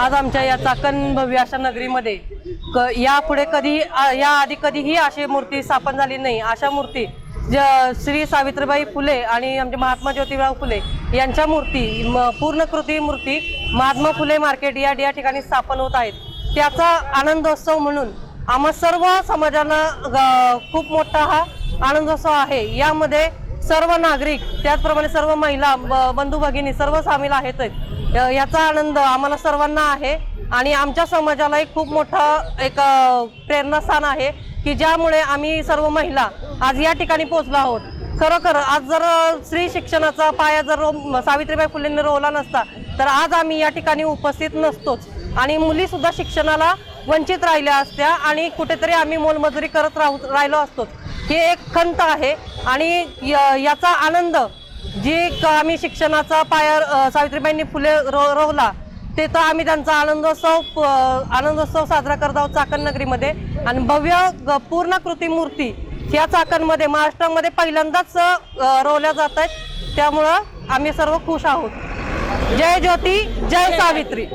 आज आमच्या या चाकण भव्य अशा नगरीमध्ये क यापुढे कधी या आधी कधीही अशी मूर्ती स्थापन झाली नाही. अशा मूर्ती ज श्री सावित्रीबाई फुले आणि आमचे महात्मा ज्योतिराव फुले यांच्या मूर्ती म- पूर्णकृती मूर्ती महात्मा फुले मार्केट या या ठिकाणी स्थापन होत आहेत. त्याचा आनंदोत्सव म्हणून आम्हा सर्व समाजाला ग- खूप मोठा हा आनंदोत्सव आहे. यामध्ये सर्व नागरिक त्याचप्रमाणे सर्व महिला ब- बंधू भगिनी सर्व सामील आहेत. याचा आनंद आम्हाला सर्वांना आहे आणि आमच्या समाजाला एक खूप मोठं एक प्रेरणास्थान आहे की ज्यामुळे आम्ही सर्व महिला आज या ठिकाणी पोहोचलो आहोत. खरोखर आज जर स्त्री शिक्षणाचा पाया जर रो- सावित्रीबाई फुलेंनी रोवला नसता तर आज आम्ही या ठिकाणी उपस्थित नसतोच. आणि मुलीसुद्धा शिक्षणाला वंचित राहिल्या असत्या आणि कुठेतरी आम्ही मोलमजुरी करत राहू राहिलो असतो. हे एक खंत आहे आणि य- याचा आनंद जी क- आम्ही शिक्षणाचा पाया सावित्रीबाईंनी फुले रो रोवला ते तर आम्ही त्यांचा आनंदोत्सव आनंदोत्सव साजरा करत आहोत चाकण नगरीमध्ये आणि भव्य पूर्ण पूर्णाकृती मूर्ती या चाकणमध्ये महाराष्ट्रामध्ये पहिल्यांदाच रोवल्या जात आहेत. त्यामुळं आम्ही सर्व खुश आहोत. जय ज्योती जय सावित्री.